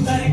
Somebody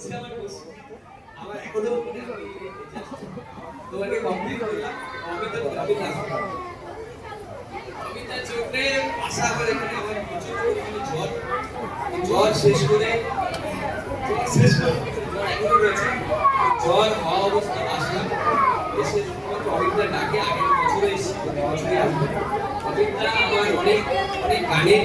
আমার জ্বর শেষ করে জ্বর শেষ করে জ্বর এখনও রয়েছে জ্বর হওয়া অবস্থা আসলাম এসে অমিতা ডাকে, আগের বছরে এসে বছরই আসবে অমিতা আমার অনেক অনেক গানের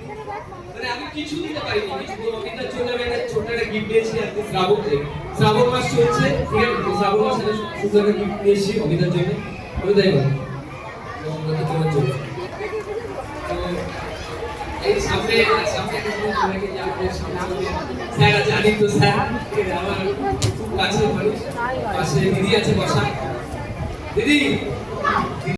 মানে আমি কিছু দিতে পারিনি, কিছু তো কবিতার জন্য আমি একটা ছোট একটা গিফট দিয়েছি আর কি শ্রাবণ মাস চলছে, ঠিক আছে? শ্রাবণ মাসে সুন্দর একটা গিফট দিয়েছি কবিতার জন্য। কবিতাই বল তোমার জন্য এই সামনে সামনে স্যার আছে আদিত্য স্যার আমার খুব কাছের মানুষ। পাশে দিদি আছে বসা। দিদি!